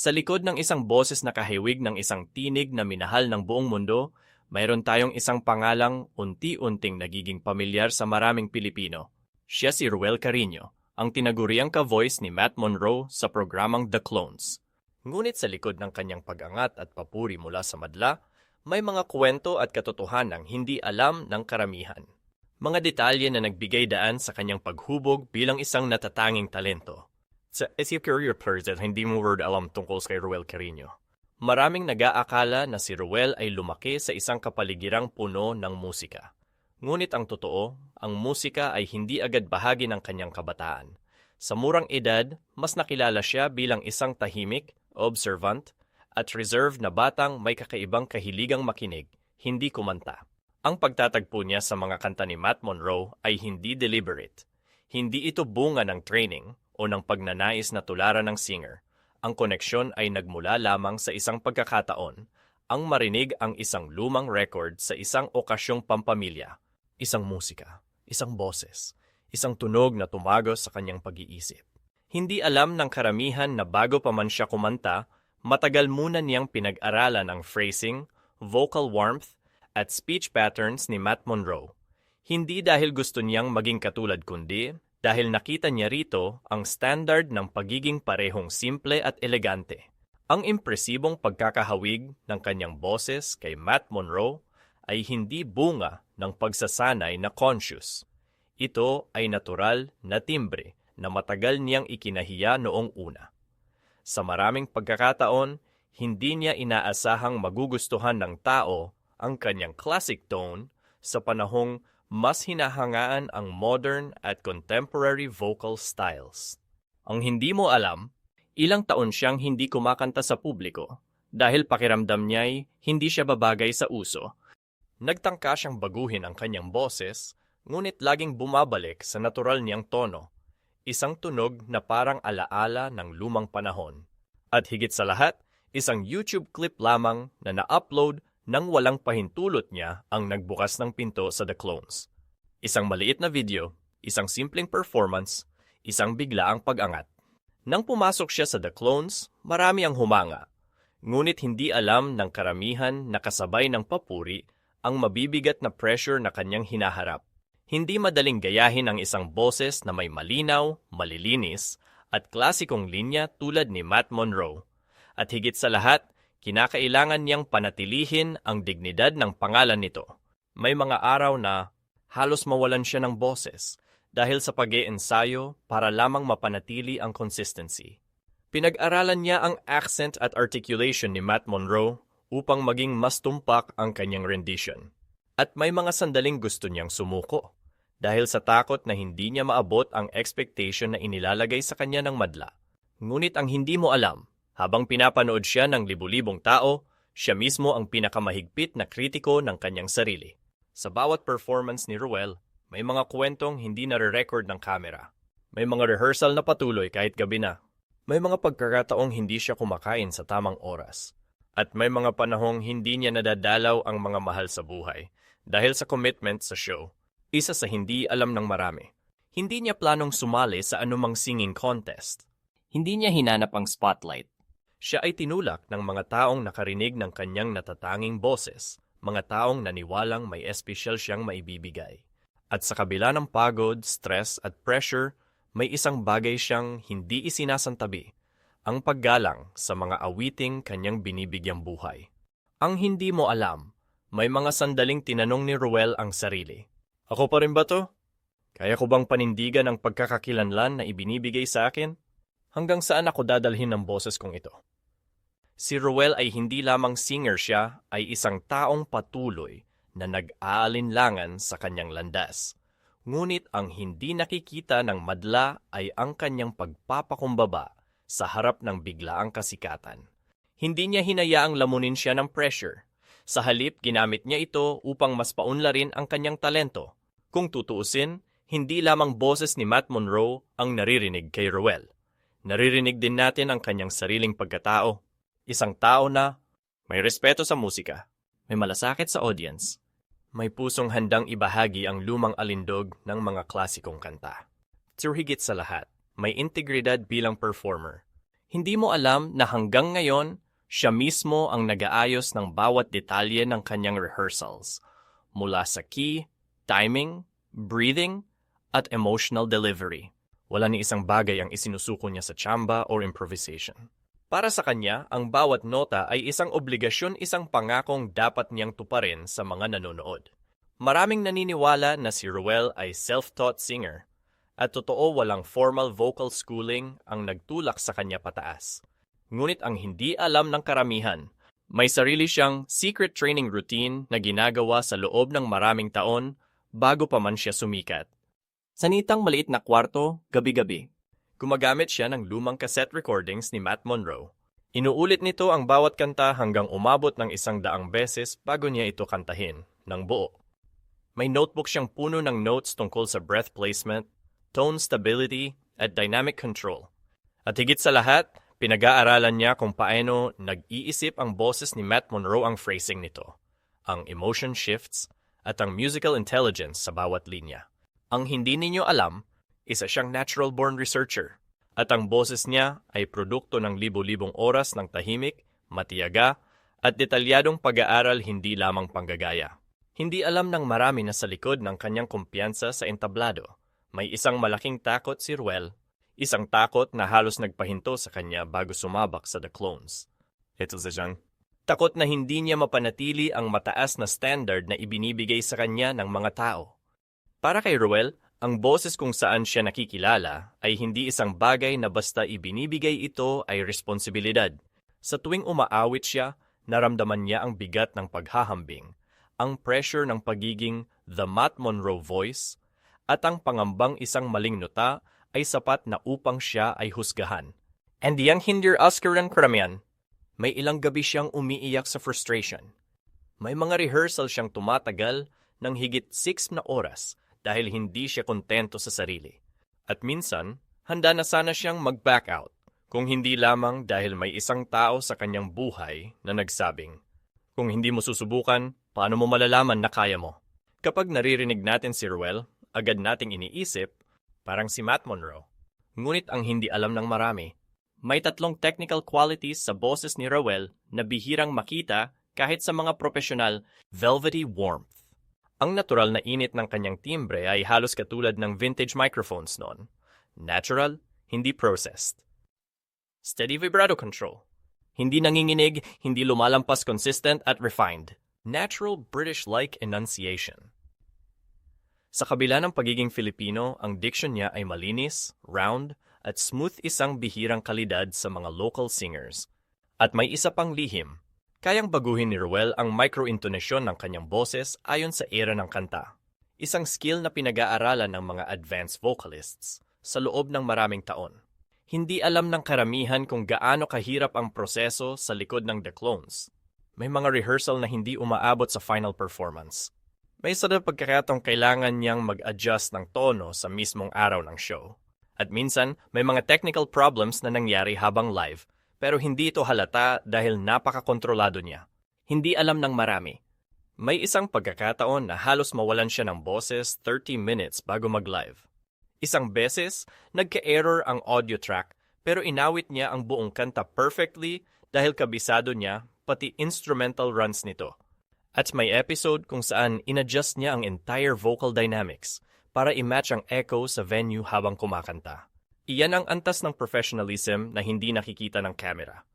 Sa likod ng isang boses na kahiwig ng isang tinig na minahal ng buong mundo, mayroon tayong isang pangalang unti-unting nagiging pamilyar sa maraming Pilipino. Siya si Ruel Carino, ang tinaguriang ka-voice ni Matt Monroe sa programang The Clones. Ngunit sa likod ng kanyang pag-angat at papuri mula sa madla, may mga kwento at katotohanang hindi alam ng karamihan. Mga detalye na nagbigay daan sa kanyang paghubog bilang isang natatanging talento. Sa a career person, hindi mo word alam tungkol kay Ruel Carino. Maraming nag-aakala na si Ruel ay lumaki sa isang kapaligirang puno ng musika. Ngunit ang totoo, ang musika ay hindi agad bahagi ng kanyang kabataan. Sa murang edad, mas nakilala siya bilang isang tahimik, observant, at reserved na batang may kakaibang kahiligang makinig, hindi kumanta. Ang pagtatagpo niya sa mga kanta ni Matt Monroe ay hindi deliberate. Hindi ito bunga ng training o ng pagnanais na tularan ng singer. Ang koneksyon ay nagmula lamang sa isang pagkakataon, ang marinig ang isang lumang record sa isang okasyong pampamilya, isang musika, isang boses, isang tunog na tumagos sa kanyang pag-iisip. Hindi alam ng karamihan na bago pa man siya kumanta, matagal muna niyang pinag-aralan ang phrasing, vocal warmth, at speech patterns ni Matt Monroe. Hindi dahil gusto niyang maging katulad kundi dahil nakita niya rito ang standard ng pagiging parehong simple at elegante. Ang impresibong pagkakahawig ng kanyang boses kay Matt Monroe ay hindi bunga ng pagsasanay na conscious. Ito ay natural na timbre na matagal niyang ikinahiya noong una. Sa maraming pagkakataon, hindi niya inaasahang magugustuhan ng tao ang kanyang classic tone sa panahong mas hinahangaan ang modern at contemporary vocal styles. Ang hindi mo alam, ilang taon siyang hindi kumakanta sa publiko dahil pakiramdam niya'y hindi siya babagay sa uso. Nagtangka siyang baguhin ang kanyang boses, ngunit laging bumabalik sa natural niyang tono, isang tunog na parang alaala ng lumang panahon. At higit sa lahat, isang YouTube clip lamang na na-upload nang walang pahintulot niya ang nagbukas ng pinto sa The Clones. Isang maliit na video, isang simpleng performance, isang biglaang pag-angat. Nang pumasok siya sa The Clones, marami ang humanga. Ngunit hindi alam ng karamihan na kasabay ng papuri ang mabibigat na pressure na kanyang hinaharap. Hindi madaling gayahin ang isang boses na may malinaw, malilinis, at klasikong linya tulad ni Matt Monroe. At higit sa lahat, kinakailangan niyang panatilihin ang dignidad ng pangalan nito. May mga araw na halos mawalan siya ng boses dahil sa pag ensayo para lamang mapanatili ang consistency. Pinag-aralan niya ang accent at articulation ni Matt Monroe upang maging mas tumpak ang kanyang rendition. At may mga sandaling gusto niyang sumuko dahil sa takot na hindi niya maabot ang expectation na inilalagay sa kanya ng madla. Ngunit ang hindi mo alam, habang pinapanood siya ng libu-libong tao, siya mismo ang pinakamahigpit na kritiko ng kanyang sarili. Sa bawat performance ni Ruel, may mga kwentong hindi nare-record ng kamera. May mga rehearsal na patuloy kahit gabi na. May mga pagkakataong hindi siya kumakain sa tamang oras. At may mga panahong hindi niya nadadalaw ang mga mahal sa buhay dahil sa commitment sa show. Isa sa hindi alam ng marami. Hindi niya planong sumali sa anumang singing contest. Hindi niya hinanap ang spotlight. Siya ay tinulak ng mga taong nakarinig ng kanyang natatanging boses, mga taong naniwalang may espesyal siyang maibibigay. At sa kabila ng pagod, stress at pressure, may isang bagay siyang hindi isinasantabi, ang paggalang sa mga awiting kanyang binibigyang buhay. Ang hindi mo alam, may mga sandaling tinanong ni Ruel ang sarili. Ako pa rin ba to? Kaya ko bang panindigan ang pagkakakilanlan na ibinibigay sa akin? Hanggang saan ako dadalhin ng boses kong ito? Si Ruel ay hindi lamang singer siya, ay isang taong patuloy na nag-aalinlangan sa kanyang landas. Ngunit ang hindi nakikita ng madla ay ang kanyang pagpapakumbaba sa harap ng biglaang kasikatan. Hindi niya hinayaang lamunin siya ng pressure. Sa halip, ginamit niya ito upang mas paunlarin ang kanyang talento kung tutuusin, hindi lamang boses ni Matt Monroe ang naririnig kay Ruel. Naririnig din natin ang kanyang sariling pagkatao. Isang tao na may respeto sa musika, may malasakit sa audience, may pusong handang ibahagi ang lumang alindog ng mga klasikong kanta. Pero higit sa lahat, may integridad bilang performer. Hindi mo alam na hanggang ngayon, siya mismo ang nag-aayos ng bawat detalye ng kanyang rehearsals. Mula sa key, timing, breathing, at emotional delivery. Wala ni isang bagay ang isinusuko niya sa chamba or improvisation. Para sa kanya, ang bawat nota ay isang obligasyon, isang pangakong dapat niyang tuparin sa mga nanonood. Maraming naniniwala na si Ruel ay self-taught singer at totoo walang formal vocal schooling ang nagtulak sa kanya pataas. Ngunit ang hindi alam ng karamihan, may sarili siyang secret training routine na ginagawa sa loob ng maraming taon bago pa man siya sumikat. Sanitang maliit na kwarto, gabi-gabi. Gumagamit siya ng lumang cassette recordings ni Matt Monroe. Inuulit nito ang bawat kanta hanggang umabot ng isang daang beses bago niya ito kantahin, ng buo. May notebook siyang puno ng notes tungkol sa breath placement, tone stability, at dynamic control. At higit sa lahat, pinag-aaralan niya kung paano nag-iisip ang boses ni Matt Monroe ang phrasing nito, ang emotion shifts, at ang musical intelligence sa bawat linya. Ang hindi ninyo alam, isa siyang natural-born researcher, at ang boses niya ay produkto ng libo-libong oras ng tahimik, matiyaga, at detalyadong pag-aaral hindi lamang panggagaya. Hindi alam ng marami na sa likod ng kanyang kumpiyansa sa entablado, may isang malaking takot si Ruel, isang takot na halos nagpahinto sa kanya bago sumabak sa The Clones. Ito sa siyang takot na hindi niya mapanatili ang mataas na standard na ibinibigay sa kanya ng mga tao. Para kay Ruel, ang boses kung saan siya nakikilala ay hindi isang bagay na basta ibinibigay ito ay responsibilidad. Sa tuwing umaawit siya, naramdaman niya ang bigat ng paghahambing, ang pressure ng pagiging the Matt Monroe voice, at ang pangambang isang maling nota ay sapat na upang siya ay husgahan. And yang hindir Oscar ng karamihan, may ilang gabi siyang umiiyak sa frustration. May mga rehearsal siyang tumatagal ng higit 6 na oras dahil hindi siya kontento sa sarili. At minsan, handa na sana siyang mag-back out kung hindi lamang dahil may isang tao sa kanyang buhay na nagsabing, Kung hindi mo susubukan, paano mo malalaman na kaya mo? Kapag naririnig natin si Ruel, agad nating iniisip, parang si Matt Monroe. Ngunit ang hindi alam ng marami, may tatlong technical qualities sa boses ni Ruel na bihirang makita kahit sa mga profesional, velvety warmth. Ang natural na init ng kanyang timbre ay halos katulad ng vintage microphones noon. Natural, hindi processed. Steady vibrato control. Hindi nanginginig, hindi lumalampas consistent at refined. Natural British-like enunciation. Sa kabila ng pagiging Filipino, ang diction niya ay malinis, round, at smooth isang bihirang kalidad sa mga local singers. At may isa pang lihim. Kayang baguhin ni Ruel ang micro-intonasyon ng kanyang boses ayon sa era ng kanta. Isang skill na pinag-aaralan ng mga advanced vocalists sa loob ng maraming taon. Hindi alam ng karamihan kung gaano kahirap ang proseso sa likod ng The Clones. May mga rehearsal na hindi umaabot sa final performance. May isa na pagkakataong kailangan niyang mag-adjust ng tono sa mismong araw ng show. At minsan, may mga technical problems na nangyari habang live, pero hindi ito halata dahil napakakontrolado niya. Hindi alam ng marami. May isang pagkakataon na halos mawalan siya ng boses 30 minutes bago mag-live. Isang beses, nagka-error ang audio track pero inawit niya ang buong kanta perfectly dahil kabisado niya pati instrumental runs nito. At may episode kung saan inadjust niya ang entire vocal dynamics para i-match ang echo sa venue habang kumakanta. Iyan ang antas ng professionalism na hindi nakikita ng camera.